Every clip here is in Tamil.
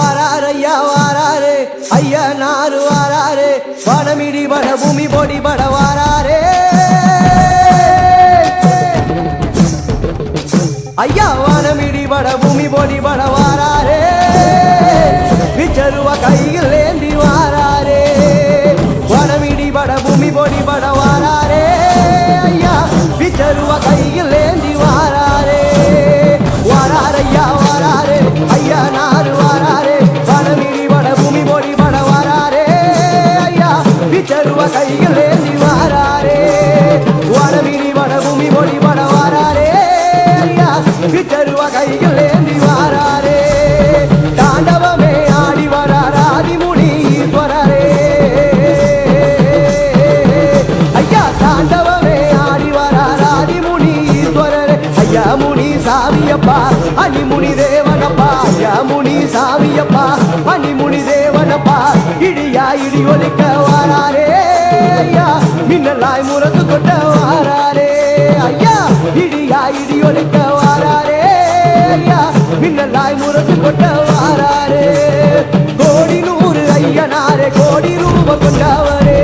வாராரையா வாராரு. ஐயா நாறு வாராரு. வனமிடி பட பூமி பொடி பட வாராரே. ஐயா வானமிடி பட பூமி பொடி பட வாராரே. சாமியப்பா அனிமுனி தேவனப்பா. ஐயா முனி அனிமுனி தேவனப்பா. இடியா இடி ஒலிக்க வாராரே. ஐயா மின்னலாய் முரசு கொட்ட வாராரே. ஐயா இடியா இடி ஒலிக்க கொண்ட முரசு வாராரே. கோடி நூறு ஐயனாரே கோடி ரூப கொண்டவரே.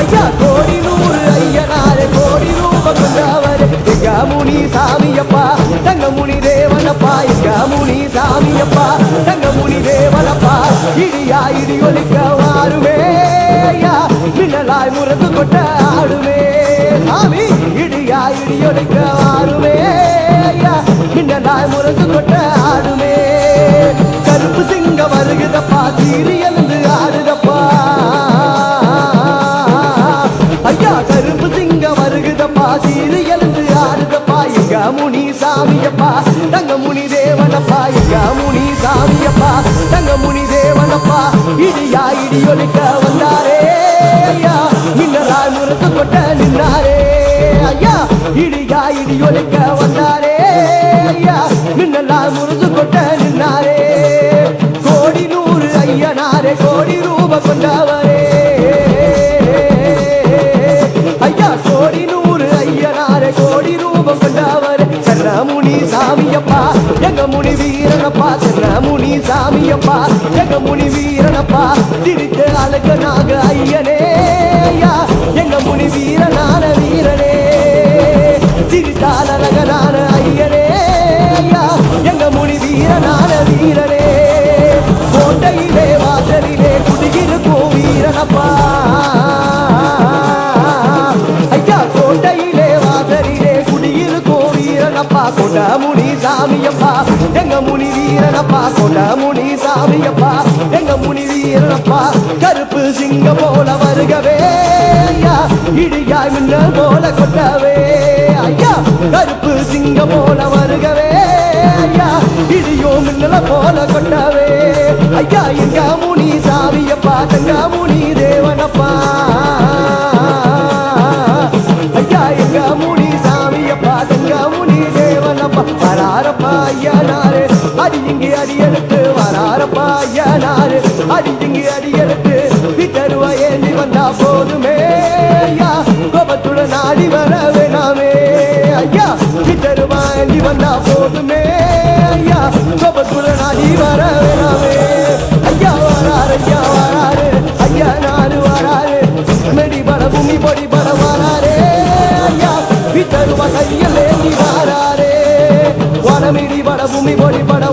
ஐயா கோடி நூறு ஐயனாரே கோடி ரூப கொண்டவரே. எங்க முனி சாமியப்பா தங்க முனி தேவனப்பா. எங்க முனி சாமியப்பா தங்க முனி தேவனப்பா. இடியா இடி ஒலிக்க வாருமே. ஐயா மின்னலாய் முரசு கொட்ட ஆடுமே. சாமி இடியா இடி ஒலிக்க வாருமே. சிங்க நாய் முரசு கொட்ட ஆடுமே. கருப்பு சிங்க வருகுதப்பா சீரி எழுந்து ஆடுதப்பா. ஐயா கருப்பு சிங்க வருகுதப்பா சீரி எழுந்து ஆடுதப்பா. எங்க முனி சாமியப்பா தங்க முனி தேவனப்பா எங்க முனி சாமியப்பா தங்க முனி தேவனப்பா இடியா இடியொலிக்க வந்தாரே ஐயா. மின்னலாய் முரசு கொட்ட நின்றாரே ஐயா. இடியா இடியொலிக்க வந்தாரே ஐயா மின்னலாய் கொட்ட நின்னாரே. கோடி நூறு ஐயனாரே கோடி ரூப கொண்டவரே. ஐயா கோடி நூறு ஐயனாரே கோடி ரூப கொண்டவரே. சென்ன முனி சாமியப்பா எங்க முனி வீரனப்பா. சென்ன முனி சாமியப்பா எங்க முனி வீரனப்பா. திரித்த அழகனாக ஐயனே ஐயா எங்க முனி வீரனான கொண்ட முனி சாமியப்பா எங்க முனி வீரனப்பா கொண்ட முனி சாமியப்பா எங்க முனி வீரனப்பா கருப்பு சிங்க போல வருகவே ஐயா. இடியாய் மின்னல் போல கொட்டவே ஐயா. கருப்பு சிங்க போல வருகவே ஐயா. இடியோ மின்னல போல கொட்டவே ஐயா. எங்க முனி சாமியப்பா தங்க முனி அடித்திங்கி அடியெடுத்து வராரப்பா ஐயனாரு அடித்திங்கி அடியெடுத்து வித்தருவா ஏந்தி வந்தா போதுமே ஐயா. கோபத்துடன் ஆடி வர வேணாமே ஐயா. வித்தருவா ஏந்தி வந்தா போதுமே ஐயா. கோபத்துடன் ஆடி வர வேணாமே. ஐயா வராரு ஐயா வராரு ஐயா நானு வராரு. மெடி பட பூமி பொடி பட வராரே ஐயா. வித்தருவா கையில் ஏந்தி வராரே. வனமிடி பட பூமி பொடி பட